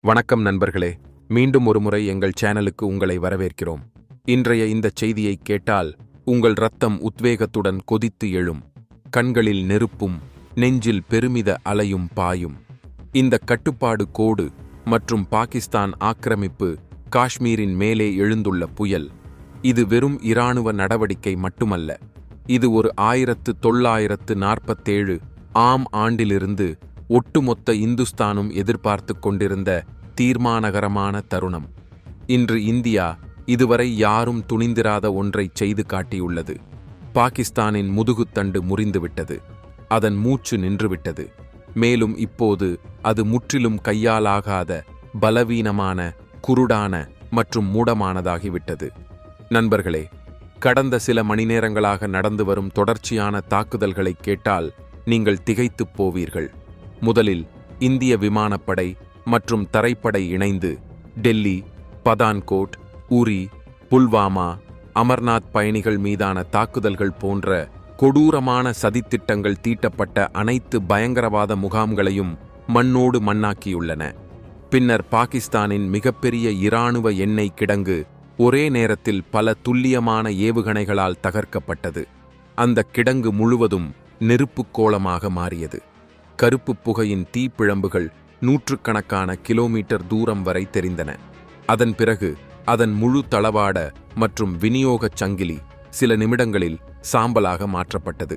வணக்கம் நண்பர்களே. மீண்டும் ஒருமுறை எங்கள் சேனலுக்கு உங்களை வரவேற்கிறோம். இன்றைய இந்த செய்தியை கேட்டால் உங்கள் ரத்தம் உத்வேகத்துடன் கொதித்து எழும். கண்களில் நெருப்பும் நெஞ்சில் பெருமித அலையும் பாயும். இந்த கட்டுப்பாடு கோடு மற்றும் பாகிஸ்தான் ஆக்கிரமிப்பு காஷ்மீரின் மேலே எழுந்துள்ள புயல். இது வெறும் இராணுவ நடவடிக்கை மட்டுமல்ல. இது ஒரு ஆயிரத்து தொள்ளாயிரத்து நாற்பத்தேழு ஆம் ஆண்டிலிருந்து ஒட்டுமொத்த இந்துஸ்தானும் எதிர்பார்த்து கொண்டிருந்த தீர்மானகரமான தருணம். இன்று இந்தியா இதுவரை யாரும் துணிந்திராத ஒன்றைச் செய்து காட்டியுள்ளது. பாகிஸ்தானின் முதுகுத்தண்டு முறிந்துவிட்டது. அதன் மூச்சு நின்றுவிட்டது. மேலும் இப்போது அது முற்றிலும் கையாலாகாத பலவீனமான குருடான மற்றும் மூடமானதாகிவிட்டது. நண்பர்களே கடந்த சில மணி நேரங்களாக நடந்து வரும் தொடர்ச்சியான தாக்குதல்களை கேட்டால் நீங்கள் திகைத்துப் போவீர்கள். முதலில் இந்திய விமானப்படை மற்றும் தரைப்படை இணைந்து டெல்லி பதான்கோட் உரி புல்வாமா அமர்நாத் பயணிகள் மீதான தாக்குதல்கள் போன்ற கொடூரமான சதித்திட்டங்கள் தீட்டப்பட்ட அனைத்து பயங்கரவாத முகாம்களையும் மண்ணோடு மண்ணாக்கியுள்ளன. பின்னர் பாகிஸ்தானின் மிகப்பெரிய இராணுவ எண்ணெய் கிடங்கு ஒரே நேரத்தில் பல துல்லியமான ஏவுகணைகளால் தகர்க்கப்பட்டது. அந்த கிடங்கு முழுவதும் நெருப்புக் கோலமாக மாறியது. கருப்பு புகையின் தீப்பிழம்புகள் நூற்றுக்கணக்கான கிலோமீட்டர் தூரம் வரை தெரிந்தன. அதன் பிறகு அதன் முழு தளவாட மற்றும் விநியோகச் சங்கிலி சில நிமிடங்களில் சாம்பலாக மாற்றப்பட்டது.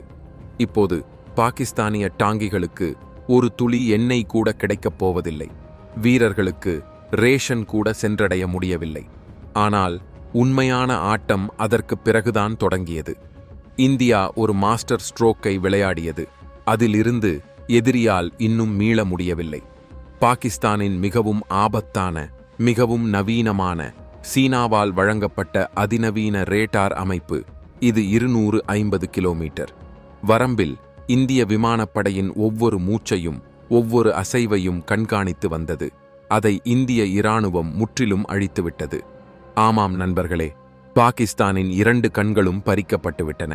இப்போது பாகிஸ்தானிய டாங்கிகளுக்கு ஒரு துளி எண்ணெய் கூட கிடைக்கப் போவதில்லை. வீரர்களுக்கு ரேஷன் கூட சென்றடைய முடியவில்லை. ஆனால் உண்மையான ஆட்டம் அதற்கு பிறகுதான் தொடங்கியது. இந்தியா ஒரு மாஸ்டர் ஸ்ட்ரோக்கை விளையாடியது. அதிலிருந்து எதிரியால் இன்னும் மீள முடியவில்லை. பாகிஸ்தானின் மிகவும் ஆபத்தான மிகவும் நவீனமான சீனாவால் வழங்கப்பட்ட அதிநவீன ரேட்டார் அமைப்பு இது இருநூறு ஐம்பது கிலோமீட்டர். வரம்பில் இந்திய விமானப்படையின் ஒவ்வொரு மூச்சையும் ஒவ்வொரு அசைவையும் கண்காணித்து வந்தது. அதை இந்திய இராணுவம் முற்றிலும் அழித்துவிட்டது. ஆமாம் நண்பர்களே பாகிஸ்தானின் இரண்டு கண்களும் பறிக்கப்பட்டுவிட்டன.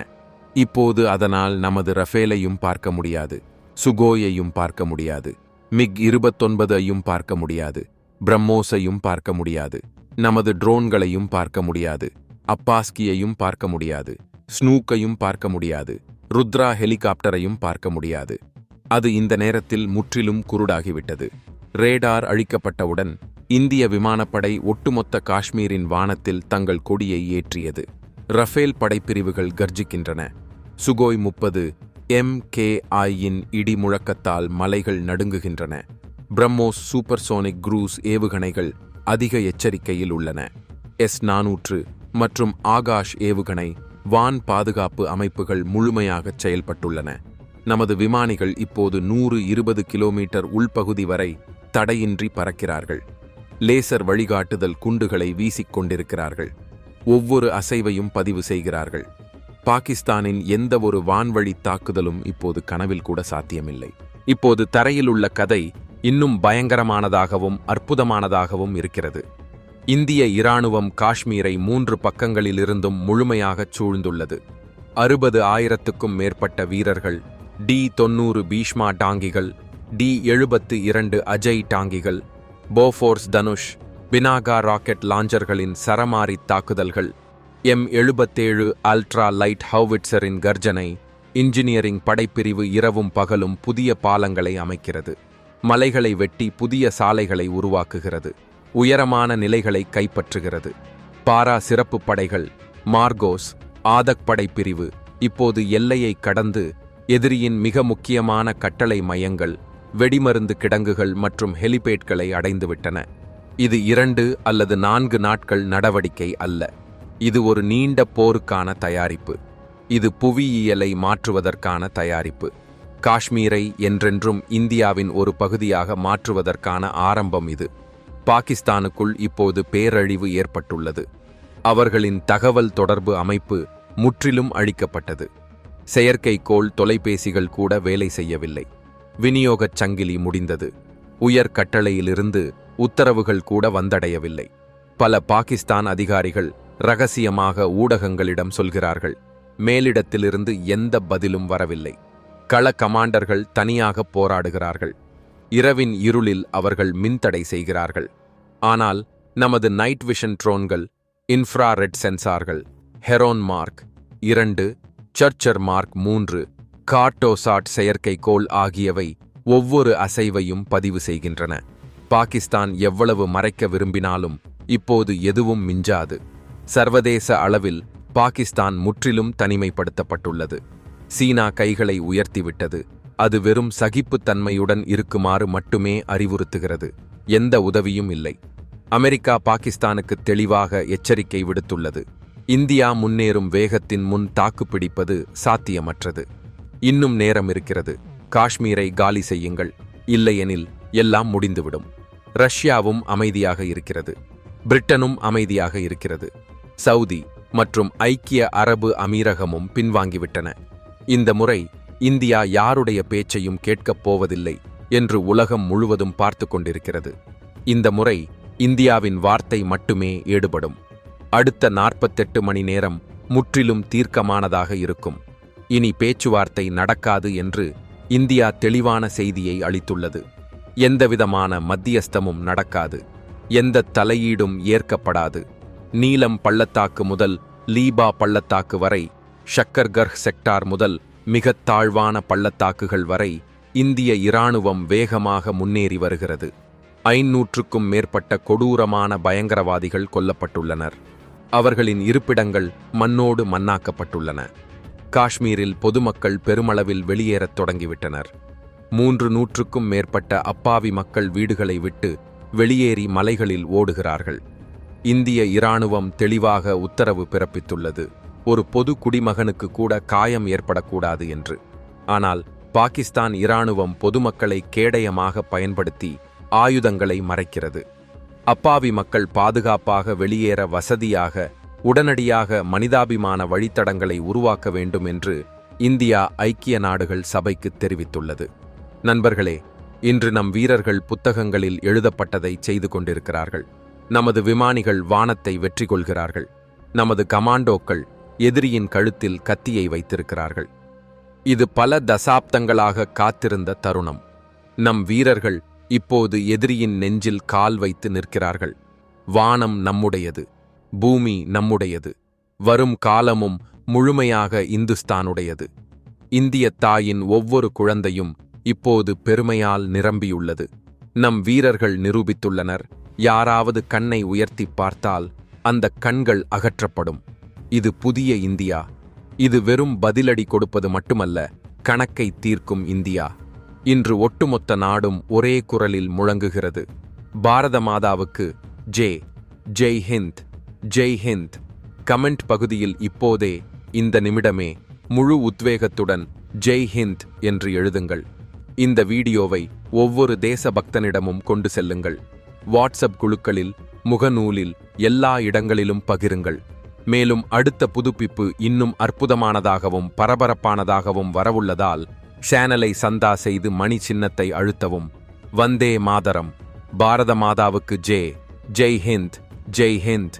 இப்போது அதனால் நமது ரஃபேலையும் பார்க்க முடியாது. சுகோயையும் பார்க்க முடியாது. மிக் இருபத்தொன்பதையும் பார்க்க முடியாது. பிரம்மோஸையும் பார்க்க முடியாது. நமது ட்ரோன்களையும் பார்க்க முடியாது. அப்பாஸ்கியையும் பார்க்க முடியாது. ஸ்னூக்கையும் பார்க்க முடியாது. ருத்ரா ஹெலிகாப்டரையும் பார்க்க முடியாது. அது இந்த நேரத்தில் முற்றிலும் குருடாகிவிட்டது. ரேடார் அழிக்கப்பட்டவுடன் இந்திய விமானப்படை ஒட்டுமொத்த காஷ்மீரின் வானத்தில் தங்கள் கொடியை ஏற்றியது. ரஃபேல் படைப்பிரிவுகள் கர்ஜிக்கின்றன. சுகோய் முப்பது எம்கேஐயின் இடி முழக்கத்தால் மலைகள் நடுங்குகின்றன. பிரம்மோஸ் சூப்பர்சோனிக் குரூஸ் ஏவுகணைகள் அதிக எச்சரிக்கையில் உள்ளன. எஸ் நானூற்று மற்றும் ஆகாஷ் ஏவுகணை வான் பாதுகாப்பு அமைப்புகள் முழுமையாகச் செயல்பட்டுள்ளன. நமது விமானிகள் இப்போது நூறு இருபது கிலோமீட்டர் உள்பகுதி வரை தடையின்றி பறக்கிறார்கள். லேசர் வழிகாட்டுதல் குண்டுகளை வீசிக்கொண்டிருக்கிறார்கள் ஒவ்வொரு அசைவையும் பதிவு செய்கிறார்கள். பாகிஸ்தானின் எந்த ஒரு வான்வழி தாக்குதலும் இப்போது கனவில் கூட சாத்தியமில்லை. இப்போது தரையில் உள்ள கதை இன்னும் பயங்கரமானதாகவும் அற்புதமானதாகவும் இருக்கிறது. இந்திய இராணுவம் காஷ்மீரை மூன்று பக்கங்களிலிருந்தும் முழுமையாகச் சூழ்ந்துள்ளது. அறுபது ஆயிரத்துக்கும் மேற்பட்ட வீரர்கள் டி தொன்னூறு பீஷ்மா டாங்கிகள் டி எழுபத்து இரண்டு அஜய் டாங்கிகள் போஃபோர்ஸ் தனுஷ் பினாகா ராக்கெட் லாஞ்சர்களின் சரமாரி தாக்குதல்கள் எம் எழுபத்தேழு அல்ட்ரா லைட் ஹவுவிட்சரின் கர்ஜனை இன்ஜினியரிங் படைப்பிரிவு இரவும் பகலும் புதிய பாலங்களை அமைக்கிறது. மலைகளை வெட்டி புதிய சாலைகளை உருவாக்குகிறது. உயரமான நிலைகளை கைப்பற்றுகிறது. பாரா சிறப்பு படைகள் மார்கோஸ் ஆதக் படைப்பிரிவு இப்போது எல்லையை கடந்து எதிரியின் மிக முக்கியமான கட்டளை மையங்கள் வெடிமருந்து கிடங்குகள் மற்றும் ஹெலிபேட்களை அடைந்துவிட்டன. இது இரண்டு அல்லது நான்கு நாட்கள் நடவடிக்கை அல்ல. இது ஒரு நீண்ட போருக்கான தயாரிப்பு. இது புவியியலை மாற்றுவதற்கான தயாரிப்பு. காஷ்மீரை என்றென்றும் இந்தியாவின் ஒரு பகுதியாக மாற்றுவதற்கான ஆரம்பம் இது. பாகிஸ்தானுக்குள் இப்போது பேரழிவு ஏற்பட்டுள்ளது. அவர்களின் தகவல் தொடர்பு அமைப்பு முற்றிலும் அழிக்கப்பட்டது. செயற்கைக்கோள் தொலைபேசிகள் கூட வேலை செய்யவில்லை. விநியோகச் சங்கிலி முடிந்தது. உயர் கட்டளையிலிருந்து உத்தரவுகள் கூட வந்தடையவில்லை. பல பாகிஸ்தான் அதிகாரிகள் ரகசியமாக ஊடகங்களிடம் சொல்கிறார்கள். மேலிடத்திலிருந்து எந்த பதிலும் வரவில்லை. கள கமாண்டர்கள் தனியாக போராடுகிறார்கள். இரவின் இருளில் அவர்கள் மின்தடை செய்கிறார்கள். ஆனால் நமது நைட் விஷன் ட்ரோன்கள் இன்ஃப்ராரெட் சென்சார்கள் ஹெரோன் மார்க் இரண்டு சர்ச்சர் மார்க் மூன்று கார்டோசாட் செயற்கைக்கோள் ஆகியவை ஒவ்வொரு அசைவையும் பதிவு செய்கின்றன. பாகிஸ்தான் எவ்வளவு மறைக்க விரும்பினாலும் இப்போது எதுவும் மிஞ்சாது. சர்வதேச அளவில் பாகிஸ்தான் முற்றிலும் தனிமைப்படுத்தப்பட்டுள்ளது. சீனா கைகளை உயர்த்திவிட்டது. அது வெறும் சகிப்புத்தன்மையுடன் இருக்குமாறு மட்டுமே அறிவுறுத்துகிறது. எந்த உதவியும் இல்லை. அமெரிக்கா பாகிஸ்தானுக்கு தெளிவாக எச்சரிக்கை விடுத்துள்ளது. இந்தியா முன்னேறும் வேகத்தின் முன் தாக்குப்பிடிப்பது சாத்தியமற்றது. இன்னும் நேரம் இருக்கிறது. காஷ்மீரை காலி செய்யுங்கள். இல்லையெனில் எல்லாம் முடிந்துவிடும். ரஷ்யாவும் அமைதியாக இருக்கிறது. பிரிட்டனும் அமைதியாக இருக்கிறது. சவுதி மற்றும் ஐக்கிய அரபு அமீரகமும் பின்வாங்கிவிட்டன. இந்த முறை இந்தியா யாருடைய பேச்சையும் கேட்கப் போவதில்லை என்று உலகம் முழுவதும் பார்த்து கொண்டிருக்கிறது. இந்த முறை இந்தியாவின் வார்த்தை மட்டுமே ஈடுபடும். அடுத்த நாற்பத்தெட்டு மணி நேரம் முற்றிலும் தீர்க்கமானதாக இருக்கும். இனி பேச்சுவார்த்தை நடக்காது என்று இந்தியா தெளிவான செய்தியை அளித்துள்ளது. எந்தவிதமான மத்தியஸ்தமும் நடக்காது. எந்த தலையீடும் ஏற்கப்படாது. நீலம் பள்ளத்தாக்கு முதல் லீபா பள்ளத்தாக்கு வரை ஷக்கர்கர்ஹ் செக்டார் முதல் மிகத் தாழ்வான பள்ளத்தாக்குகள் வரை இந்திய இராணுவம் வேகமாக முன்னேறி வருகிறது. ஐநூற்றுக்கும் மேற்பட்ட கொடூரமான பயங்கரவாதிகள் கொல்லப்பட்டுள்ளனர். அவர்களின் இருப்பிடங்கள் மண்ணோடு மண்ணாக்கப்பட்டுள்ளன. காஷ்மீரில் பொதுமக்கள் பெருமளவில் வெளியேறத் தொடங்கிவிட்டனர். மூன்று நூற்றுக்கும் மேற்பட்ட அப்பாவி மக்கள் வீடுகளை விட்டு வெளியேறி மலைகளில் ஓடுகிறார்கள். இந்திய இராணுவம் தெளிவாக உத்தரவு பிறப்பித்துள்ளது. ஒரு பொது குடிமகனுக்கு கூட காயம் ஏற்படக்கூடாது என்று. ஆனால் பாகிஸ்தான் இராணுவம் பொதுமக்களை கேடயமாக பயன்படுத்தி ஆயுதங்களை மறைக்கிறது. அப்பாவி மக்கள் பாதுகாப்பாக வெளியேற வசதியாக உடனடியாக மனிதாபிமான வழித்தடங்களை உருவாக்க வேண்டும் என்று இந்தியா ஐக்கிய நாடுகள் சபைக்கு தெரிவித்துள்ளது. நண்பர்களே இன்று நம் வீரர்கள் புத்தகங்களில் எழுதப்பட்டதை செய்து கொண்டிருக்கிறார்கள். நமது விமானிகள் வானத்தை வெற்றி கொள்கிறார்கள் நமது கமாண்டோக்கள் எதிரியின் கழுத்தில் கத்தியை வைத்திருக்கிறார்கள். இது பல தசாப்தங்களாக காத்திருந்த தருணம். நம் வீரர்கள் இப்போது எதிரியின் நெஞ்சில் கால் வைத்து நிற்கிறார்கள். வானம் நம்முடையது பூமி நம்முடையது வரும் காலமும் முழுமையாக இந்துஸ்தானுடையது. இந்திய தாயின் ஒவ்வொரு குழந்தையும் இப்போது பெருமையால் நிரம்பியுள்ளது. நம் வீரர்கள் நிரூபித்துள்ளனர் யாராவது கண்ணை உயர்த்தி பார்த்தால் அந்த கண்கள் அகற்றப்படும். இது புதிய இந்தியா. இது வெறும் பதிலடி கொடுப்பது மட்டுமல்ல கணக்கை தீர்க்கும் இந்தியா. இன்று ஒட்டுமொத்த நாடும் ஒரே குரலில் முழங்குகிறது. பாரத மாதாவுக்கு ஜே. ஜெய் ஹிந்த். ஜெய் ஹிந்த். கமெண்ட் பகுதியில் இப்போதே இந்த நிமிடமே முழு உத்வேகத்துடன் ஜெய் ஹிந்த் என்று எழுதுங்கள். இந்த வீடியோவை ஒவ்வொரு தேசபக்தனிடமும் கொண்டு செல்லுங்கள். வாட்ஸ்அப் குழுக்களில் முகநூலில் எல்லா இடங்களிலும் பகிருங்கள். மேலும் அடுத்த புதுப்பிப்பு இன்னும் அற்புதமானதாகவும் பரபரப்பானதாகவும் வரவுள்ளதால் சேனலை சந்தா செய்து மணி சின்னத்தை அழுத்தவும். வந்தே மாதரம். பாரத மாதாவுக்கு ஜே. ஜெய் ஹிந்த். ஜெய் ஹிந்த்.